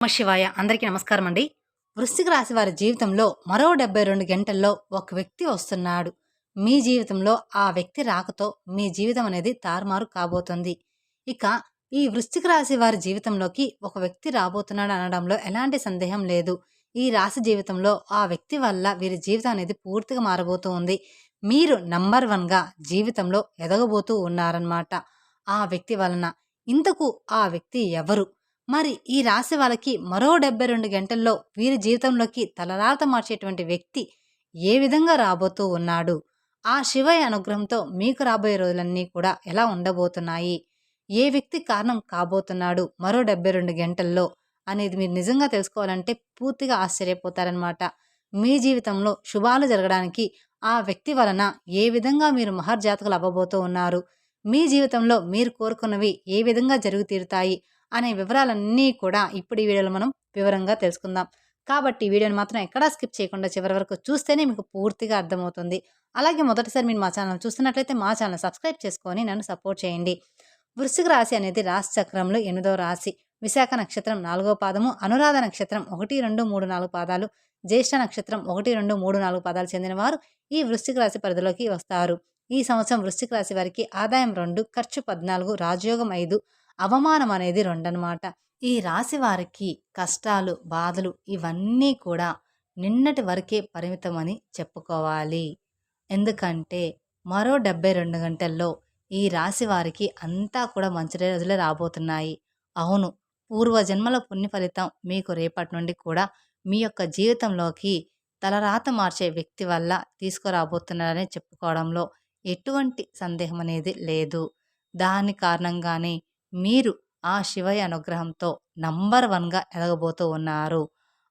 శివాయ. అందరికీ నమస్కారం అండి. వృశ్చిక రాశి వారి జీవితంలో మరో డెబ్బై రెండు గంటల్లో ఒక వ్యక్తి వస్తున్నాడు. మీ జీవితంలో ఆ వ్యక్తి రాకతో మీ జీవితం అనేది తారుమారు కాబోతుంది. ఇక ఈ వృశ్చిక రాశి వారి జీవితంలోకి ఒక వ్యక్తి రాబోతున్నాడు అనడంలో ఎలాంటి సందేహం లేదు. ఈ రాశి జీవితంలో ఆ వ్యక్తి వల్ల వీరి జీవితం అనేది పూర్తిగా మారబోతూ ఉంది. మీరు నంబర్ వన్గా జీవితంలో ఎదగబోతూ ఉన్నారన్నమాట. ఆ వ్యక్తి వలన ఇంతకు ఆ వ్యక్తి ఎవరు? మరి ఈ రాశి వాళ్ళకి మరో డెబ్బై రెండు గంటల్లో వీరి జీవితంలోకి తలరాత మార్చేటువంటి వ్యక్తి ఏ విధంగా రాబోతూ ఉన్నాడు? ఆ శివయ్య అనుగ్రహంతో మీకు రాబోయే రోజులన్నీ కూడా ఎలా ఉండబోతున్నాయి? ఏ వ్యక్తి కారణం కాబోతున్నాడు మరో డెబ్బై రెండు గంటల్లో అనేది మీరు నిజంగా తెలుసుకోవాలంటే పూర్తిగా ఆశ్చర్యపోతారనమాట మీ జీవితంలో శుభాలు జరగడానికి ఆ వ్యక్తి వలన ఏ విధంగా మీరు మహర్జాతకులు అవ్వబోతూ ఉన్నారు? మీ జీవితంలో మీరు కోరుకున్నవి ఏ విధంగా జరుగు తీరుతాయి అనే వివరాలన్నీ కూడా ఇప్పుడు ఈ వీడియోలో మనం వివరంగా తెలుసుకుందాం. కాబట్టి ఈ వీడియోని మాత్రం ఎక్కడా స్కిప్ చేయకుండా చివరి వరకు చూస్తేనే మీకు పూర్తిగా అర్థమవుతుంది. అలాగే మొదటిసారి మీరు మా ఛానల్ చూస్తున్నట్లయితే మా ఛానల్ సబ్స్క్రైబ్ చేసుకొని నన్ను సపోర్ట్ చేయండి. వృశ్చిక రాశి అనేది రాశి చక్రంలో ఎనిమిదవ రాశి. విశాఖ నక్షత్రం నాలుగో పాదము. అనురాధ నక్షత్రం ఒకటి రెండు మూడు నాలుగు పాదాలు. జ్యేష్ఠ నక్షత్రం ఒకటి రెండు మూడు నాలుగు పాదాలు చెందిన వారు ఈ వృశ్చిక రాశి పరిధిలోకి వస్తారు. ఈ సంవత్సరం వృశ్చిక రాశి వారికి ఆదాయం రెండు ఖర్చు పద్నాలుగు రాజయోగం ఐదు అవమానం అనేది రెండనమాట. ఈ రాశి వారికి కష్టాలు బాధలు ఇవన్నీ కూడా నిన్నటి వరకే పరిమితమని చెప్పుకోవాలి. ఎందుకంటే మరో డెబ్బై రెండు గంటల్లో ఈ రాశి వారికి అంతా కూడా మంచి రోజులే రాబోతున్నాయి. అవును పూర్వజన్మల పుణ్య ఫలితం మీకు రేపటి నుండి కూడా మీ యొక్క జీవితంలోకి తలరాత మార్చే వ్యక్తి వల్ల తీసుకురాబోతున్నారని చెప్పుకోవడంలో ఎటువంటి సందేహం అనేది లేదు. దాని కారణంగానే మీరు ఆ శివయ్య అనుగ్రహంతో నంబర్ వన్గా ఎదగబోతూ ఉన్నారు.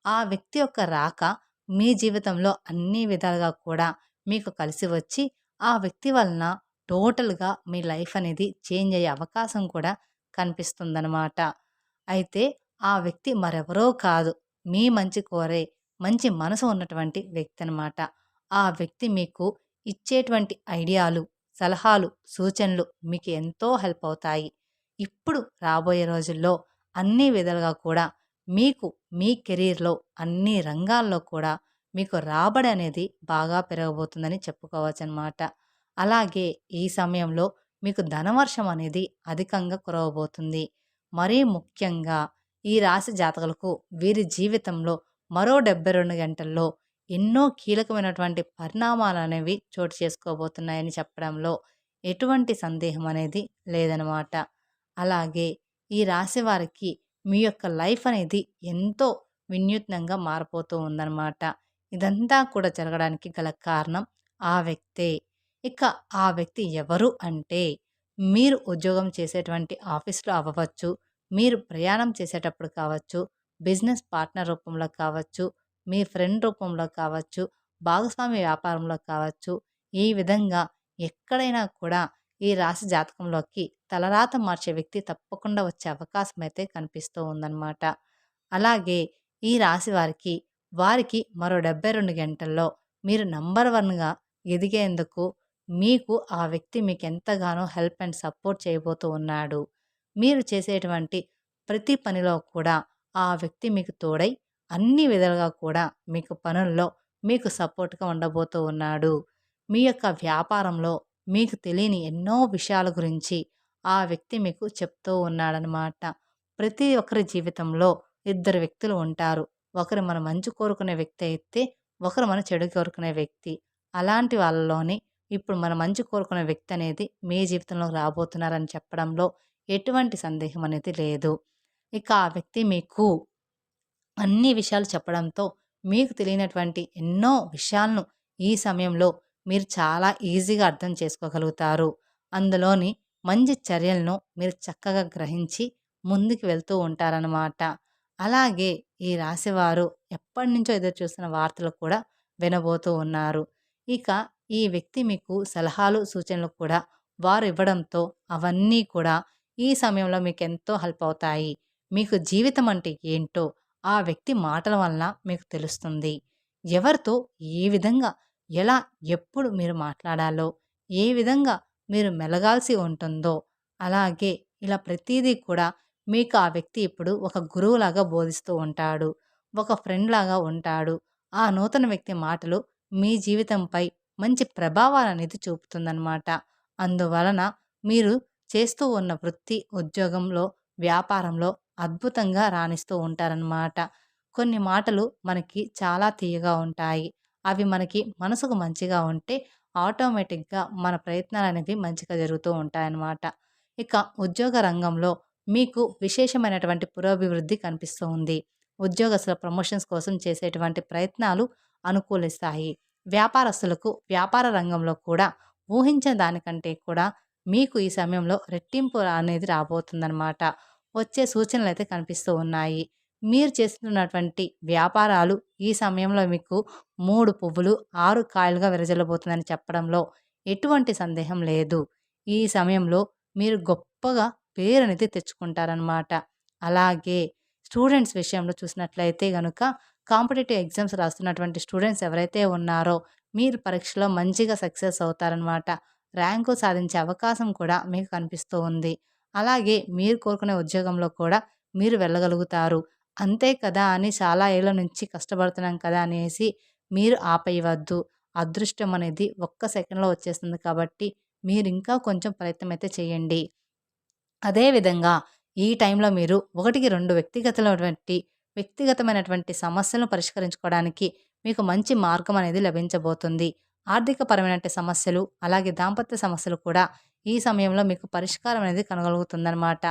ఆ వ్యక్తి యొక్క రాక మీ జీవితంలో అన్ని విధాలుగా కూడా మీకు కలిసి వచ్చి ఆ వ్యక్తి వలన టోటల్గా మీ లైఫ్ అనేది చేంజ్ అయ్యే అవకాశం కూడా కనిపిస్తుందన్నమాట. అయితే ఆ వ్యక్తి మరెవరో కాదు మీ మంచి కోరే మంచి మనసు ఉన్నటువంటి వ్యక్తి అనమాట ఆ వ్యక్తి మీకు ఇచ్చేటువంటి ఐడియాలు సలహాలు సూచనలు మీకు ఎంతో హెల్ప్ అవుతాయి. ఇప్పుడు రాబోయే రోజుల్లో అన్ని విధాలుగా కూడా మీకు మీ కెరీర్లో అన్ని రంగాల్లో కూడా మీకు రాబడి అనేది బాగా పెరగబోతుందని చెప్పుకోవచ్చు అనమాట అలాగే ఈ సమయంలో మీకు ధనవర్షం అనేది అధికంగా కురవబోతుంది. మరీ ముఖ్యంగా ఈ రాశి జాతకులకు వీరి జీవితంలో మరో డెబ్బై రెండు గంటల్లో ఎన్నో కీలకమైనటువంటి పరిణామాలు అనేవి చోటు చేసుకోబోతున్నాయని చెప్పడంలో ఎటువంటి సందేహం అనేది లేదనమాట అలాగే ఈ రాశి వారికి మీ యొక్క లైఫ్ అనేది ఎంతో వినూత్నంగా మారిపోతూ ఉందన్నమాట. ఇదంతా కూడా జరగడానికి గల కారణం ఆ వ్యక్తే. ఇక ఆ వ్యక్తి ఎవరు అంటే మీరు ఉద్యోగం చేసేటువంటి ఆఫీస్లో అవ్వచ్చు మీరు ప్రయాణం చేసేటప్పుడు కావచ్చు బిజినెస్ పార్ట్నర్ రూపంలో కావచ్చు మీ ఫ్రెండ్ రూపంలో కావచ్చు భాగస్వామి వ్యాపారంలో కావచ్చు ఈ విధంగా ఎక్కడైనా కూడా ఈ రాశి జాతకంలోకి తలరాత మార్చే వ్యక్తి తప్పకుండా వచ్చే అవకాశం అయితే కనిపిస్తూ ఉందన్నమాట. అలాగే ఈ రాశి వారికి వారికి మరో డెబ్బై రెండు గంటల్లో మీరు నంబర్ వన్గా ఎదిగేందుకు మీకు ఆ వ్యక్తి మీకు ఎంతగానో హెల్ప్ అండ్ సపోర్ట్ చేయబోతూ ఉన్నాడు. మీరు చేసేటువంటి ప్రతి పనిలో కూడా ఆ వ్యక్తి మీకు తోడై అన్ని విధాలుగా కూడా మీకు పనుల్లో మీకు సపోర్ట్గా ఉండబోతూ ఉన్నాడు. మీ యొక్క వ్యాపారంలో మీకు తెలియని ఎన్నో విషయాల గురించి ఆ వ్యక్తి మీకు చెప్తూ ఉన్నాడనమాట ప్రతి ఒక్కరి జీవితంలో ఇద్దరు వ్యక్తులు ఉంటారు. ఒకరు మన మంచి కోరుకునే వ్యక్తి అయితే ఒకరు మన చెడు కోరుకునే వ్యక్తి. అలాంటి వాళ్ళలోని ఇప్పుడు మన మంచి కోరుకునే వ్యక్తి అనేది మీ జీవితంలో రాబోతున్నారని చెప్పడంలో ఎటువంటి సందేహం అనేది లేదు. ఇక ఆ వ్యక్తి మీకు అన్ని విషయాలు చెప్పడంతో మీకు తెలియనటువంటి ఎన్నో విషయాలను ఈ సమయంలో మీరు చాలా ఈజీగా అర్థం చేసుకోగలుగుతారు. అందులోని మంచి చర్యలను మీరు చక్కగా గ్రహించి ముందుకు వెళ్తూ ఉంటారనమాట అలాగే ఈ రాశివారు ఎప్పటి నుంచో ఎదురు చూసిన వార్తలు కూడా వినబోతూ ఉన్నారు. ఇక ఈ వ్యక్తి మీకు సలహాలు సూచనలు కూడా వారు ఇవ్వడంతో అవన్నీ కూడా ఈ సమయంలో మీకు ఎంతో హెల్ప్ అవుతాయి. మీకు జీవితం అంటే ఏంటో ఆ వ్యక్తి మాటల వలన మీకు తెలుస్తుంది. ఎవరితో ఏ విధంగా ఎలా ఎప్పుడు మీరు మాట్లాడాలో ఏ విధంగా మీరు మెలగాల్సి ఉంటుందో అలాగే ఇలా ప్రతిదీ కూడా మీకు ఆ వ్యక్తి ఇప్పుడు ఒక గురువులాగా బోధిస్తూ ఉంటాడు ఒక ఫ్రెండ్ లాగా ఉంటాడు. ఆ నూతన వ్యక్తి మాటలు మీ జీవితంపై మంచి ప్రభావాలు అనేది చూపుతుందన్నమాట. అందువలన మీరు చేస్తూ ఉన్న వృత్తి ఉద్యోగంలో వ్యాపారంలో అద్భుతంగా రాణిస్తూ ఉంటారన్నమాట. కొన్ని మాటలు మనకి చాలా తీయగా ఉంటాయి. అవి మనకి మనసుకు మంచిగా ఉంటే ఆటోమేటిక్గా మన ప్రయత్నాలు అనేవి మంచిగా జరుగుతూ ఉంటాయన్నమాట. ఇక ఉద్యోగ రంగంలో మీకు విశేషమైనటువంటి పురోభివృద్ధి కనిపిస్తూ ఉంది. ఉద్యోగస్తుల ప్రమోషన్స్ కోసం చేసేటువంటి ప్రయత్నాలు అనుకూలిస్తాయి. వ్యాపారస్తులకు వ్యాపార రంగంలో కూడా ఊహించిన దానికంటే కూడా మీకు ఈ సమయంలో రెట్టింపు అనేది రాబోతుందన్నమాట. వచ్చే సూచనలు అయితే కనిపిస్తూ ఉన్నాయి. మీరు చేస్తున్నటువంటి వ్యాపారాలు ఈ సమయంలో మీకు మూడు పువ్వులు ఆరు కాయలుగా విరజల్లబోతుందని చెప్పడంలో ఎటువంటి సందేహం లేదు. ఈ సమయంలో మీరు గొప్పగా పేరు అనేది తెచ్చుకుంటారనమాట అలాగే స్టూడెంట్స్ విషయంలో చూసినట్లయితే కనుక కాంపిటేటివ్ ఎగ్జామ్స్ రాస్తున్నటువంటి స్టూడెంట్స్ ఎవరైతే ఉన్నారో మీరు పరీక్షలో మంచిగా సక్సెస్ అవుతారనమాట ర్యాంకు సాధించే అవకాశం కూడా మీకు కనిపిస్తూ ఉంది. అలాగే మీరు కోరుకునే ఉద్యోగంలో కూడా మీరు వెళ్ళగలుగుతారు. అంతే కదా అని చాలా ఏళ్ళ నుంచి కష్టపడుతున్నాం కదా అనేసి మీరు ఆపేయవద్దు. అదృష్టం అనేది ఒక్క సెకండ్లో వచ్చేస్తుంది కాబట్టి మీరు ఇంకా కొంచెం ప్రయత్నం అయితే చేయండి. అదేవిధంగా ఈ టైంలో మీరు ఒకటికి రెండు వ్యక్తిగతమైనటువంటి వ్యక్తిగతమైనటువంటి సమస్యలను పరిష్కరించుకోవడానికి మీకు మంచి మార్గం అనేది లభించబోతుంది. ఆర్థికపరమైన సమస్యలు అలాగే దాంపత్య సమస్యలు కూడా ఈ సమయంలో మీకు పరిష్కారం అనేది కనగలుగుతుందన్నమాట.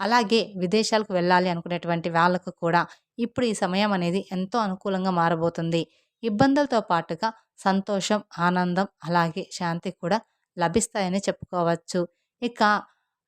అలాగే విదేశాలకు వెళ్ళాలి అనుకునేటువంటి వాళ్ళకు కూడా ఇప్పుడు ఈ సమయం అనేది ఎంతో అనుకూలంగా మారబోతుంది. ఇబ్బందులతో పాటుగా సంతోషం ఆనందం అలాగే శాంతి కూడా లభిస్తాయని చెప్పుకోవచ్చు. ఇక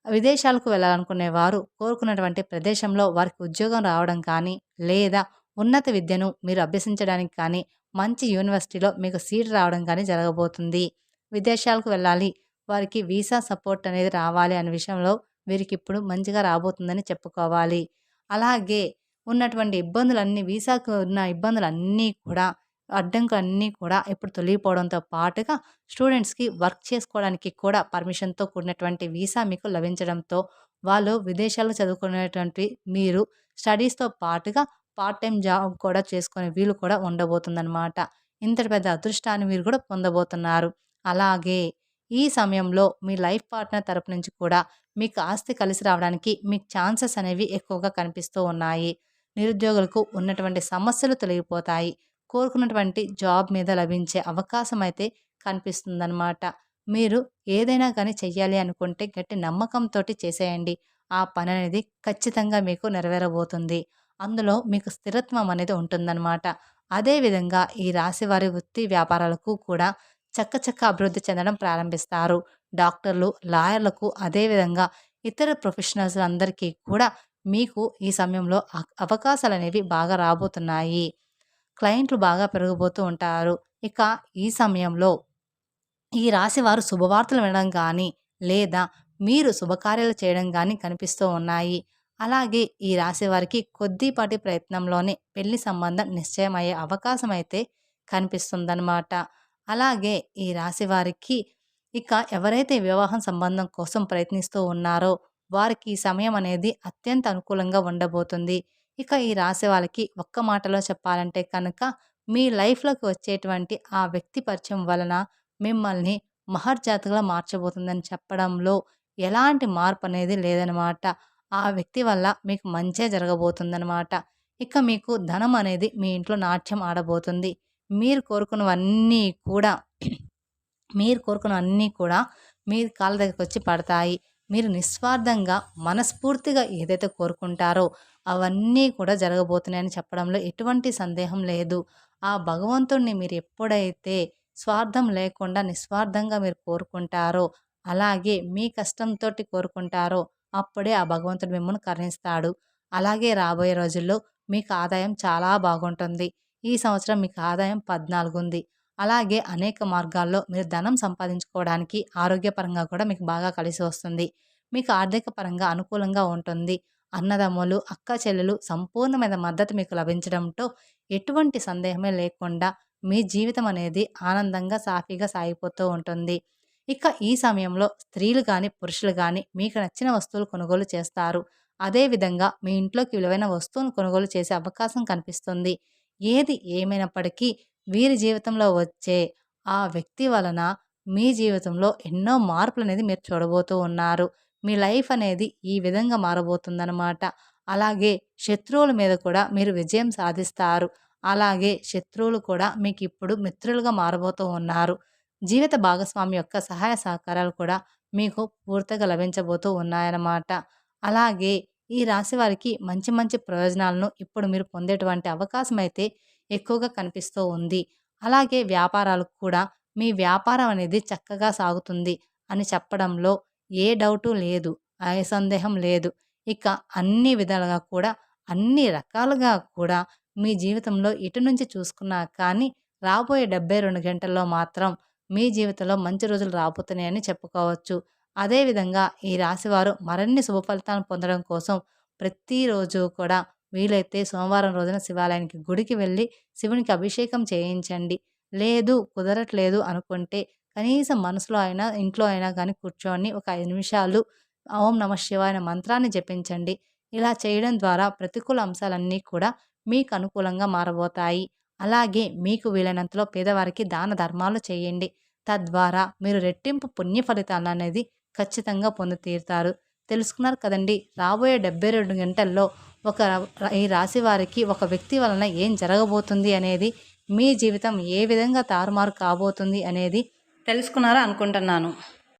విదేశాలకు వెళ్ళాలనుకునే వారు కోరుకున్నటువంటి ప్రదేశంలో వారికి ఉద్యోగం రావడం కానీ లేదా ఉన్నత విద్యను మీరు అభ్యసించడానికి కానీ మంచి యూనివర్సిటీలో మీకు సీట్ రావడం కానీ జరగబోతుంది. విదేశాలకు వెళ్ళాలి వారికి వీసా సపోర్ట్ అనేది రావాలి అనే విషయంలో వీరికి ఇప్పుడు మంచిగా రాబోతుందని చెప్పుకోవాలి. అలాగే ఉన్నటువంటి ఇబ్బందులన్నీ వీసాకు ఉన్న ఇబ్బందులన్నీ కూడా అడ్డంకులన్నీ కూడా ఇప్పుడు తొలగిపోవడంతో పాటుగా స్టూడెంట్స్కి వర్క్ చేసుకోవడానికి కూడా పర్మిషన్తో కూడినటువంటి వీసా మీకు లభించడంతో వాళ్ళు విదేశాల్లో చదువుకునేటువంటి మీరు స్టడీస్తో పాటుగా పార్ట్ టైం జాబ్ కూడా చేసుకునే వీలు కూడా ఉండబోతుందన్నమాట. ఇంత పెద్ద అదృష్టాన్ని మీరు కూడా పొందబోతున్నారు. అలాగే ఈ సమయంలో మీ లైఫ్ పార్ట్నర్ తరపు నుంచి కూడా మీకు ఆస్తి కలిసి రావడానికి మీకు ఛాన్సెస్ అనేవి ఎక్కువగా కనిపిస్తూ ఉన్నాయి. నిరుద్యోగులకు ఉన్నటువంటి సమస్యలు తొలగిపోతాయి. కోరుకున్నటువంటి జాబ్ మీద లభించే అవకాశం అయితే కనిపిస్తుందన్నమాట. మీరు ఏదైనా కానీ చెయ్యాలి అనుకుంటే గట్టి నమ్మకంతో చేసేయండి. ఆ పని అనేది ఖచ్చితంగా మీకు నెరవేరబోతుంది. అందులో మీకు స్థిరత్వం అనేది ఉంటుందన్నమాట. అదేవిధంగా ఈ రాశి వారి వృత్తి వ్యాపారాలకు కూడా చక్కచక్క అభివృద్ధి చెందడం ప్రారంభిస్తారు. డాక్టర్లు లాయర్లకు అదేవిధంగా ఇతర ప్రొఫెషనల్స్ అందరికీ కూడా మీకు ఈ సమయంలో అవకాశాలు అనేవి బాగా రాబోతున్నాయి. క్లయింట్లు బాగా పెరిగిపోతూ ఉంటారు. ఇక ఈ సమయంలో ఈ రాశి వారు శుభవార్తలు వినడం కానీ లేదా మీరు శుభకార్యాలు చేయడం కానీ కనిపిస్తూ ఉన్నాయి. అలాగే ఈ రాశి వారికి కొద్దిపాటి ప్రయత్నంలోనే పెళ్ళి సంబంధం నిశ్చయమయ్యే అవకాశం అయితే కనిపిస్తుందన్నమాట. అలాగే ఈ రాశి వారికి ఇక ఎవరైతే వివాహం సంబంధం కోసం ప్రయత్నిస్తూ ఉన్నారో వారికి ఈ సమయం అనేది అత్యంత అనుకూలంగా ఉండబోతుంది. ఇక ఈ రాశి వాళ్ళకి ఒక్క మాటలో చెప్పాలంటే కనుక మీ లైఫ్లోకి వచ్చేటువంటి ఆ వ్యక్తి పరిచయం వలన మిమ్మల్ని మహర్జాతగా మార్చబోతుందని చెప్పడంలో ఎలాంటి మార్పు అనేది లేదనమాట. ఆ వ్యక్తి వల్ల మీకు మంచే జరగబోతుందనమాట. ఇక మీకు ధనం అనేది మీ ఇంట్లో నాట్యం ఆడబోతుంది. మీరు కోరుకున్నవన్నీ కూడా మీరు కోరుకున్నవన్నీ కూడా మీ కాళ్ళ దగ్గరకు వచ్చి పడతాయి. మీరు నిస్వార్థంగా మనస్ఫూర్తిగా ఏదైతే కోరుకుంటారో అవన్నీ కూడా జరగబోతున్నాయని చెప్పడంలో ఎటువంటి సందేహం లేదు. ఆ భగవంతుణ్ణి మీరు ఎప్పుడైతే స్వార్థం లేకుండా నిస్వార్థంగా మీరు కోరుకుంటారో అలాగే మీ కష్టంతో కోరుకుంటారో అప్పుడే ఆ భగవంతుడు మిమ్మల్ని కరుణిస్తాడు. అలాగే రాబోయే రోజుల్లో మీకు ఆదాయం చాలా బాగుంటుంది. ఈ సంవత్సరం మీకు ఆదాయం పద్నాలుగు ఉంది అలాగే అనేక మార్గాల్లో మీరు ధనం సంపాదించుకోవడానికి ఆరోగ్యపరంగా కూడా మీకు బాగా కలిసి వస్తుంది. మీకు ఆర్థిక పరంగా అనుకూలంగా ఉంటుంది. అన్నదమ్ములు అక్క చెల్లెలు సంపూర్ణమైన మద్దతు మీకు లభించడంతో ఎటువంటి సందేహమే లేకుండా మీ జీవితం అనేది ఆనందంగా సాఫీగా సాగిపోతూ ఉంటుంది. ఇక ఈ సమయంలో స్త్రీలు కానీ పురుషులు కానీ మీకు నచ్చిన వస్తువులు కొనుగోలు చేస్తారు. అదేవిధంగా మీ ఇంట్లోకి విలువైన వస్తువును కొనుగోలు చేసే అవకాశం కనిపిస్తుంది. ఏది ఏమైనప్పటికీ వీరి జీవితంలో వచ్చే ఆ వ్యక్తి వలన మీ జీవితంలో ఎన్నో మార్పులు అనేది మీరు చూడబోతూ ఉన్నారు. మీ లైఫ్ అనేది ఈ విధంగా మారబోతుందన్నమాట. అలాగే శత్రువుల మీద కూడా మీరు విజయం సాధిస్తారు. అలాగే శత్రువులు కూడా మీకు ఇప్పుడు మిత్రులుగా మారబోతూ ఉన్నారు. జీవిత భాగస్వామి యొక్క సహాయ సహకారాలు కూడా మీకు పూర్తిగా లభించబోతూ ఉన్నాయన్నమాట. అలాగే ఈ రాశి వారికి మంచి మంచి ప్రయోజనాలను ఇప్పుడు మీరు పొందేటువంటి అవకాశం అయితే ఎక్కువగా కనిపిస్తూ ఉంది. అలాగే వ్యాపారాలకు కూడా మీ వ్యాపారం అనేది చక్కగా సాగుతుంది అని చెప్పడంలో ఏ డౌటు లేదు ఏ సందేహం లేదు. ఇక అన్ని విధాలుగా కూడా అన్ని రకాలుగా కూడా మీ జీవితంలో ఇటు నుంచి చూసుకున్నా కానీ రాబోయే డెబ్బై రెండు గంటల్లో మాత్రం మీ జీవితంలో మంచి రోజులు రాబోతున్నాయని చెప్పుకోవచ్చు. అదేవిధంగా ఈ రాశివారు మరిన్ని శుభ ఫలితాలను పొందడం కోసం ప్రతిరోజు కూడా వీలైతే సోమవారం రోజున శివాలయానికి గుడికి వెళ్ళి శివునికి అభిషేకం చేయించండి. లేదు కుదరట్లేదు అనుకుంటే కనీసం మనసులో అయినా ఇంట్లో అయినా కానీ కూర్చొని ఒక ఐదు నిమిషాలు ఓం నమ శివాయ మంత్రాన్ని జపించండి. ఇలా చేయడం ద్వారా ప్రతికూల అంశాలన్నీ కూడా మీకు అనుకూలంగా మారబోతాయి. అలాగే మీకు వీలైనంతలో పేదవారికి దాన ధర్మాలు చేయండి. తద్వారా మీరు రెట్టింపు పుణ్య ఫలితాలు అనేది ఖచ్చితంగా పొంది తీరుతారు తెలుసుకున్నారు కదండి రాబోయే డెబ్బై రెండు గంటల్లో ఒక ఈ రాశి వారికి ఒక వ్యక్తి వలన ఏం జరగబోతుంది అనేది మీ జీవితం ఏ విధంగా తారుమారు కాబోతుంది అనేది తెలుసుకున్నారా అనుకుంటున్నాను.